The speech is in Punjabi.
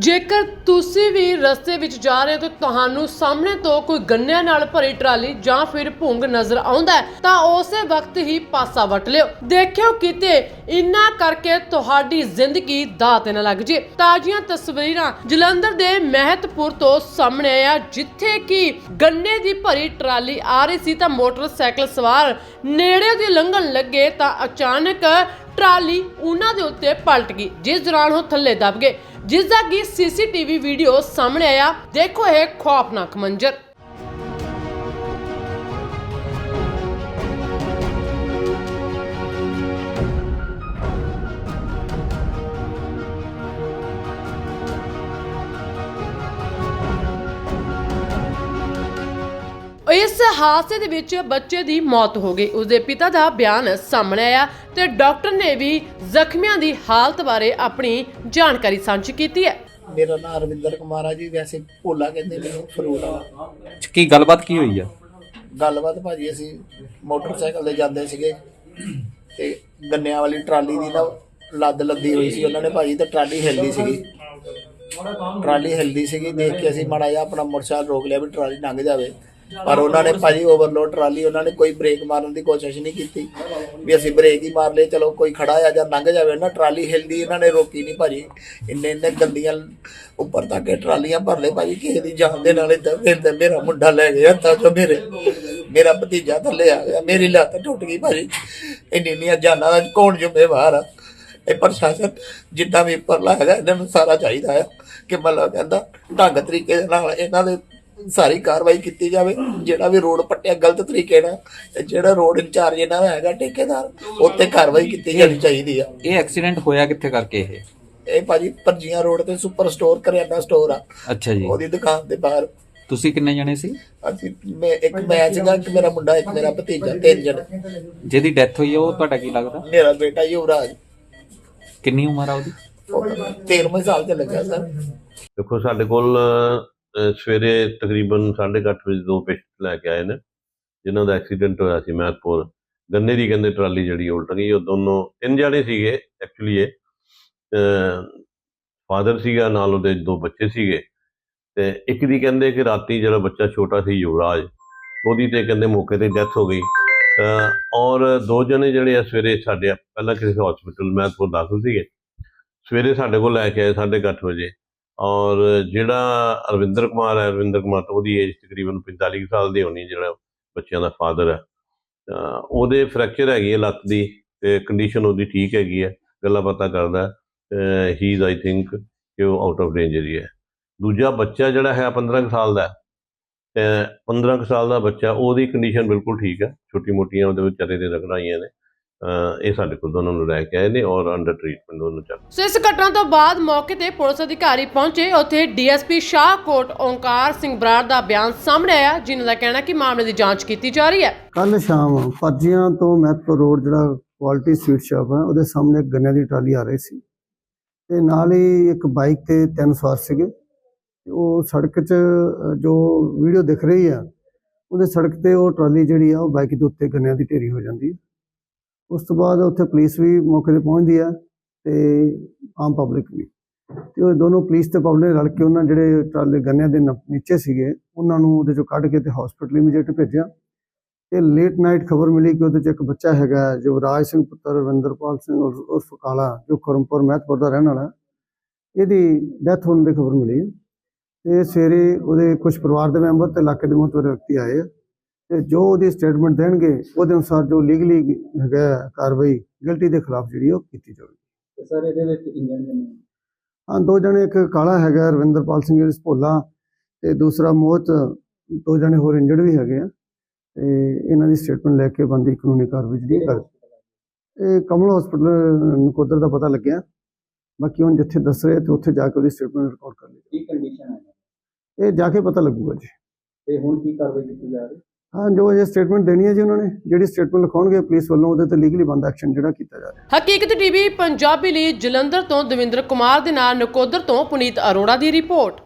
ਜੇਕਰ ਤੁਸੀਂ ਵੀ ਰਸਤੇ ਵਿੱਚ ਜਾ ਰਹੇ ਹੋ ਤਾਂ ਤੁਹਾਨੂੰ ਸਾਹਮਣੇ ਤੋਂ ਕੋਈ ਗੰਨਿਆਂ ਨਾਲ ਭਰੀ ਟਰਾਲੀ ਜਾਂ ਫਿਰ ਭੁੰਗ ਨਜ਼ਰ ਆਉਂਦਾ ਹੈ, ਤਾਂ ਉਸੇ ਵਕਤ ਹੀ ਪਾਸਾ ਵਟ ਲਿਓ। ਦੇਖਿਓ ਕਿਤੇ ਇੰਨਾ ਕਰਕੇ ਤੁਹਾਡੀ ਜ਼ਿੰਦਗੀ ਦਾਅ ਤੇ ਨਾ ਲੱਗ ਜੇ। ਤਾਜ਼ੀਆਂ ਤਸਵੀਰਾਂ ਜਲੰਧਰ ਦੇ ਮਹਿਤਪੁਰ ਤੋਂ ਸਾਹਮਣੇ ਆਇਆ, ਜਿੱਥੇ ਕਿ ਗੰਨੇ ਦੀ ਭਰੀ ਟਰਾਲੀ ਆ ਰਹੀ ਸੀ ਤਾਂ ਮੋਟਰਸਾਈਕਲ ਸਵਾਰ ਨੇੜੇ ਦੀ ਲੰਘਣ ਲੱਗੇ ਤਾਂ ਅਚਾਨਕ ਟਰਾਲੀ ਉਹਨਾਂ ਦੇ ਉੱਤੇ ਪਲਟ ਗਈ, ਜਿਸ ਦੌਰਾਨ ਉਹ ਥੱਲੇ ਦਬ ਗਏ, ਜਿਸ ਦਾ ਕਿ ਸੀਸੀਟੀਵੀ ਵੀਡੀਓ ਸਾਹਮਣੇ ਆਇਆ, ਦੇਖੋ ਇਹ ਖੌਫਨਾਕ ਮੰਜ਼ਰ। ਹਾਦਸੇ ਦੇ ਵਿੱਚ ਬੱਚੇ ਦੀ ਮੌਤ ਹੋ ਗਈ। ਉਸਦੇ ਪਿਤਾ ਦਾ ਬਿਆਨ ਸਾਹਮਣੇ ਆਇਆ ਤੇ ਡਾਕਟਰ ਨੇ ਵੀ ਜ਼ਖਮੀਆਂ ਦੀ ਹਾਲਤ ਬਾਰੇ ਆਪਣੀ ਜਾਣਕਾਰੀ ਸਾਂਝੀ ਕੀਤੀ ਹੈ। ਮੇਰਾ ਨਾਮ ਰਵਿੰਦਰ ਕੁਮਾਰ ਆ ਜੀ ਵੈਸੇ ਭੋਲਾ ਕਹਿੰਦੇ ਮੈਨੂੰ ਫਰੂਟ ਆ ਕੀ ਗੱਲਬਾਤ ਕੀ ਹੋਈ ਆ? ਗੱਲਬਾਤ ਭਾਜੀ ਅਸੀਂ ਮੋਟਰਸਾਈਕਲ ਤੇ ਜਾਂਦੇ ਸੀਗੇ ਤੇ ਗੰਨਿਆਂ ਵਾਲੀ ਟਰਾਲੀ ਦੀ ਨਾ ਲੱਦ ਲੱਦੀ ਹੋਈ ਸੀ ਉਹਨਾਂ ਨੇ ਭਾਜੀ ਤੇ ਟਰਾਲੀ ਹਿਲਦੀ ਸੀਗੀ। ਟਰਾਲੀ ਹਿਲਦੀ ਸੀਗੀ ਦੇਖ ਕੇ ਅਸੀਂ ਮਾੜਾ ਜਿਹਾ ਆਪਣਾ ਮੋਟਰਸਾਈਕਲ ਰੋਕ ਲਿਆ ਵੀ ਟਰਾਲੀ ਲੰਘ ਜਾਵੇ। ਪਰ ਉਹਨਾਂ ਨੇ ਭਾਜੀ ਓਵਰਲੋਡ ਟਰਾਲੀ ਉਹਨਾਂ ਨੇ ਕੋਈ ਬ੍ਰੇਕ ਮਾਰਨ ਦੀ ਕੋਸ਼ਿਸ਼ ਨਹੀਂ ਕੀਤੀ। ਵੀ ਅਸੀਂ ਬ੍ਰੇਕ ਹੀ ਮਾਰ ਲਏ ਚਲੋ ਕੋਈ ਖੜਾ ਆ ਜਾਂ ਲੰਘ ਜਾਵੇ ਨਾ ਟਰਾਲੀ ਹਿਲਦੀ ਇਹਨਾਂ ਨੇ ਰੋਕੀ ਨਹੀਂ ਭਾਜੀ। ਇੰਨੇ ਇੰਨੇ ਗੰਦੀਆਂ ਉੱਪਰ ਤੱਕ ਇਹ ਟਰਾਲੀਆਂ ਭਰ ਲਏ ਭਾਜੀ ਕਿਸੇ ਦੀ ਜਾਨ ਦੇ ਨਾਲ ਏਦਾਂ ਫਿਰ ਤੇ ਮੇਰਾ ਮੁੰਡਾ ਲੈ ਗਿਆ ਤਾਂ ਜੋ ਮੇਰੇ ਮੇਰਾ ਭਤੀਜਾ ਥੱਲੇ ਆ ਗਿਆ ਮੇਰੀ ਲੱਤ ਟੁੱਟ ਗਈ ਭਾਜੀ। ਇੰਨੀ ਇੰਨੀਆਂ ਜਾਨਾਂ ਦਾ ਕੌਣ ਜ਼ਿੰਮੇਵਾਰ ਆ? ਇਹ ਪ੍ਰਸ਼ਾਸਨ ਜਿੱਦਾਂ ਵੀ ਉੱਪਰਲਾ ਹੈਗਾ ਇਹਨਾਂ ਨੂੰ ਸਾਰਾ ਚਾਹੀਦਾ ਆ ਕਿ ਮਤਲਬ ਕਹਿੰਦਾ ਢੰਗ ਤਰੀਕੇ ਦੇ ਨਾਲ ਇਹਨਾਂ ਦੇ ਸਾਰੀ ਕਾਰਵਾਈ ਕੀਤੀ ਜਾਵੇ ਜਿਹੜਾ ਵੀ ਰੋਡ ਪੱਟਿਆ ਗਲਤ ਤਰੀਕੇ ਨਾਲ ਤੇ ਜਿਹੜਾ ਰੋਡ ਇੰਚਾਰਜ ਇਹਨਾਂ ਦਾ ਹੈਗਾ ਠੇਕੇਦਾਰ ਉੱਤੇ ਕਾਰਵਾਈ ਕੀਤੀ ਜਾਣੀ ਚਾਹੀਦੀ ਆ। ਇਹ ਐਕਸੀਡੈਂਟ ਹੋਇਆ ਕਿੱਥੇ ਕਰਕੇ ਇਹ? ਇਹ ਭਾਜੀ ਪਰਜੀਆਂ ਰੋਡ ਤੇ ਸੁਪਰ ਸਟੋਰ ਕਰਿਆਨਾ ਸਟੋਰ ਆ। ਅੱਛਾ ਜੀ। ਉਹਦੀ ਦੁਕਾਨ ਦੇ ਬਾਹਰ। ਤੁਸੀਂ ਕਿੰਨੇ ਜਣੇ ਸੀ? ਅਸੀਂ ਮੈਂ ਇੱਕ ਮੈਂ ਸੀਗਾ ਇੱਕ ਮੇਰਾ ਮੁੰਡਾ ਇੱਕ ਮੇਰਾ ਭਤੀਜਾ ਤਿੰਨ ਜਣੇ। ਜਿਹਦੀ ਡੈਥ ਹੋਈ ਉਹ ਤੁਹਾਡਾ ਕੀ ਲੱਗਦਾ? ਮੇਰਾ ਬੇਟਾ ਯੁਵਰਾਜ। ਕਿੰਨੀ ਉਮਰ ਆ ਉਹਦੀ? ਉਹ 13 ਸਾਲ ਤੇ ਲੱਗਾ ਸਰ। ਦੇਖੋ ਸਾਡੇ ਕੋਲ ਸਵੇਰੇ ਤਕਰੀਬਨ 8:30 ਵਜੇ ਦੋ ਪੇਸ਼ੈਂਟ ਲੈ ਕੇ ਆਏ ਨੇ, ਜਿਨ੍ਹਾਂ ਦਾ ਐਕਸੀਡੈਂਟ ਹੋਇਆ ਸੀ ਮਹਿਤਪੁਰ। ਗੰਨੇ ਦੀ ਕਹਿੰਦੇ ਟਰਾਲੀ ਜਿਹੜੀ ਉਲਟ ਗਈ, ਉਹ ਦੋਨੋਂ ਤਿੰਨ ਜਣੇ ਸੀਗੇ ਐਕਚੁਅਲੀ ਇਹ ਫਾਦਰ ਸੀਗਾ, ਨਾਲ ਉਹਦੇ ਦੋ ਬੱਚੇ ਸੀਗੇ। ਤੇ ਇੱਕ ਦੀ ਕਹਿੰਦੇ ਕਿ ਰਾਤੀ ਜਿਹੜਾ ਬੱਚਾ ਛੋਟਾ ਸੀ ਯੁਵਰਾਜ, ਉਹਦੀ ਤੇ ਕਹਿੰਦੇ ਮੌਕੇ ਤੇ ਡੈਥ ਹੋ ਗਈ। ਔਰ ਦੋ ਜਣੇ ਜਿਹੜੇ ਆ ਸਵੇਰੇ ਸਾਡੇ, ਪਹਿਲਾਂ ਕਿਸੇ ਹਸਪੀਟਲ ਮਹਿਤਪੁਰ ਦਾਖਲ ਸੀਗੇ, ਸਵੇਰੇ ਸਾਡੇ ਕੋਲ ਲੈ ਕੇ ਆਏ 8:30 ਵਜੇ। ਔਰ ਜਿਹੜਾ ਅਰਵਿੰਦਰ ਕੁਮਾਰ ਹੈ ਅਰਵਿੰਦਰ ਕੁਮਾਰ ਤਾਂ ਉਹਦੀ ਏਜ ਤਕਰੀਬਨ 45 ਕੁ ਸਾਲ ਦੀ ਹੋਣੀ ਜਿਹੜਾ ਬੱਚਿਆਂ ਦਾ ਫਾਦਰ ਹੈ। ਉਹਦੇ ਫ੍ਰੈਕਚਰ ਹੈਗੀ ਹੈ ਲੱਤ ਦੀ ਤੇ ਕੰਡੀਸ਼ਨ ਉਹਦੀ ਠੀਕ ਹੈਗੀ ਹੈ ਗੱਲਾਂ ਬਾਤਾਂ ਕਰਦਾ ਹੀ। ਇਜ਼ ਆਈ ਥਿੰਕ ਕਿ ਉਹ ਆਊਟ ਆਫ ਡੇਂਜਰ ਹੀ ਹੈ। ਦੂਜਾ ਬੱਚਾ ਜਿਹੜਾ ਹੈ 15 ਕੁ ਸਾਲ ਦਾ ਹੈ, ਤੇ 15 ਕੁ ਸਾਲ ਦਾ ਬੱਚਾ ਉਹਦੀ ਕੰਡੀਸ਼ਨ ਬਿਲਕੁਲ ਠੀਕ ਹੈ। ਛੋਟੀ ਮੋਟੀਆਂ ਉਹਦੇ ਵਿੱਚ ਵਿਚਾਰੇ ਦੇ ਰਗੜਾਂ ਆਈਆਂ ਨੇ। ਇਹ ਸਾਡੇ ਕੋਲ ਦੋਨਾਂ ਨੂੰ ਲੈ ਕੇ ਆਏ ਨੇ ਔਰ ਅੰਡਰ ਟ੍ਰੀਟਮੈਂਟ ਦੋਨੋਂ ਚੱਲ ਸੋ ਇਸ ਘਟਨਾ ਤੋਂ ਬਾਅਦ ਮੌਕੇ ਤੇ ਪੁਲਿਸ ਅਧਿਕਾਰੀ ਪਹੁੰਚੇ। ਉੱਥੇ ਡੀਐਸਪੀ ਸ਼ਾਹਕੋਟ ਓਂਕਾਰ ਸਿੰਘ ਬਰਾੜ ਦਾ ਬਿਆਨ ਸਾਹਮਣੇ ਆਇਆ ਜਿਨ੍ਹਾਂ ਦਾ ਕਹਿਣਾ ਕਿ ਮਾਮਲੇ ਦੀ ਜਾਂਚ ਕੀਤੀ ਜਾ ਰਹੀ ਹੈ। ਕੱਲ ਸ਼ਾਮ ਪਰਜੀਆਂ ਤੋਂ ਮਹਿਤਪੁਰ ਰੋਡ ਜਿਹੜਾ ਕੁਆਲਿਟੀ ਸਵੀਟ ਸ਼ਾਪ ਹੈ ਉਹਦੇ ਸਾਹਮਣੇ ਗੰਨੇ ਦੀ ਟਰਾਲੀ ਆ ਰਹੀ ਸੀ। ਤੇ ਨਾਲ ਹੀ ਇੱਕ ਬਾਈਕ ਤੇ ਤਿੰਨ ਸਵਾਰ ਸੀਗੇ। ਉਹ ਸੜਕ 'ਚ ਜੋ ਵੀਡੀਓ ਦਿਖ ਰਹੀ ਆ ਉਹਦੇ ਸੜਕ ਤੇ ਉਹ ਟਰਾਲੀ ਜਿਹੜੀ ਆ ਉਹ ਬਾਈਕ ਦੇ ਉੱਤੇ ਗੰਨਿਆਂ ਦੀ ਢੇਰੀ ਹੋ ਜਾਂਦੀ ਹੈ। ਉਸ ਤੋਂ ਬਾਅਦ ਉੱਥੇ ਪੁਲਿਸ ਵੀ ਮੌਕੇ ਤੇ ਪਹੁੰਚਦੀ ਆ ਤੇ ਆਮ ਪਬਲਿਕ ਵੀ। ਤੇ ਉਹ ਦੋਨੋਂ ਪੁਲਿਸ ਤੇ ਪਬਲਿਕ ਰਲ ਕੇ ਉਹਨਾਂ ਜਿਹੜੇ ਟਰਾਲੇ ਗੰਨਿਆਂ ਦੇ ਨ- ਨੀਚੇ ਸੀਗੇ, ਉਹਨਾਂ ਨੂੰ ਉਹਦੇ ਚੋਂ ਕੱਢ ਕੇ ਤੇ ਹਸਪੀਟਲ ਇਮੀਡੀਏਟ ਭੇਜਿਆ। ਤੇ ਲੇਟ ਨਾਈਟ ਖਬਰ ਮਿਲੀ ਕਿ ਉਹਦੇ ਚ ਇੱਕ ਬੱਚਾ ਹੈਗਾ, ਯੁਵਰਾਜ ਸਿੰਘ ਪੁੱਤਰ, ਰਵਿੰਦਰਪਾਲ ਸਿੰਘ ਉਰ- ਉਰਫ ਕਾਲਾ, ਜੋ ਕਰਮਪੁਰ, ਮਹਿਤਪੁਰ ਦਾ ਰਹਿਣ ਵਾਲਾ। ਇਹਦੀ ਡੈਥ ਹੋਣ ਦੀ ਖਬਰ ਮਿਲੀ। ਹੈ ਤੇ ਸਵੇਰੇ ਉਹਦੇ ਕੁਝ ਪਰਿਵਾਰ ਦੇ ਮੈਂਬਰ ਤੇ ਇਲਾਕੇ ਦੇ ਮੁਤਬਰ ਵਿਅਕਤੀ ਆਏ ਆ। ਤੇ ਜੋ ਉਹਦੀ ਸਟੇਟਮੈਂਟ ਦੇਣਗੇ ਉਹਦੇ ਅਨੁਸਾਰ ਜੋ ਲੀਗਲੀ ਹੈਗਾ ਕਾਰਵਾਈ ਗਿਲਟੀ ਦੇ ਖਿਲਾਫ ਜਿਹੜੀ ਉਹ ਕੀਤੀ ਜਾਵੇਗੀ ਸਰ ਇਹਦੇ ਵਿੱਚ ਇੰਜਨ ਹਾਂ ਦੋ ਜਣੇ ਇੱਕ ਕਾਲਾ ਹੈਗਾ ਰਵਿੰਦਰਪਾਲ ਸਿੰਘ ਜਿਹੜੀ ਭੋਲਾ ਤੇ ਦੂਸਰਾ ਮੋਹਤ ਦੋ ਜਣੇ ਹੋਰ ਇੰਜਰਡ ਵੀ ਹੈਗੇ ਆ। ਤੇ ਇਹਨਾਂ ਦੀ ਸਟੇਟਮੈਂਟ ਲੈ ਕੇ ਬੰਦੀ ਕਾਨੂੰਨੀ ਕਾਰਵਾਈ ਜਿਹੜੀ ਕਰ ਇਹ ਕਮਲ ਹਸਪੀਟਲ ਨਕੋਦਰ ਦਾ ਪਤਾ ਲੱਗਿਆ। ਬਾਕੀ ਹੁਣ ਜਿੱਥੇ ਦੱਸ ਰਹੇ ਤੇ ਉੱਥੇ ਜਾ ਕੇ ਉਹਦੀ ਸਟੇਟਮੈਂਟ ਰਿਕਾਰਡ ਕਰ ਲਈ ਕੀ ਕੰਡੀਸ਼ਨ ਹੈ ਇਹ ਜਾ ਕੇ ਪਤਾ ਲੱਗੂਗਾ ਜੀ। ਤੇ ਹੁਣ ਕੀ ਕਾਰਵਾਈ ਕੀਤੀ ਜਾ ਰਹੀ? ਹਾਂ, ਜੋ ਇਹ ਸਟੇਟਮੈਂਟ ਦੇਣੀ ਹੈ ਜੀ ਉਹਨਾਂ ਨੇ, ਜਿਹੜੀ ਸਟੇਟਮੈਂਟ ਲਿਖਾਉਣਗੇ ਪੁਲਿਸ ਵੱਲੋਂ, ਉਹਦੇ ਤੇ ਲੀਗਲੀ ਬੰਦ ਐਕਸ਼ਨ ਜਿਹੜਾ ਕੀਤਾ ਜਾ ਰਿਹਾ। ਹਕੀਕਤ ਟੀਵੀ, ਪੰਜਾਬੀ ਲਈ ਜਲੰਧਰ ਤੋਂ ਦਵਿੰਦਰ ਕੁਮਾਰ ਦੇ ਨਾਲ ਨਕੋਦਰ ਤੋਂ ਪੁਨੀਤ ਅਰੋੜਾ ਦੀ ਰਿਪੋਰਟ।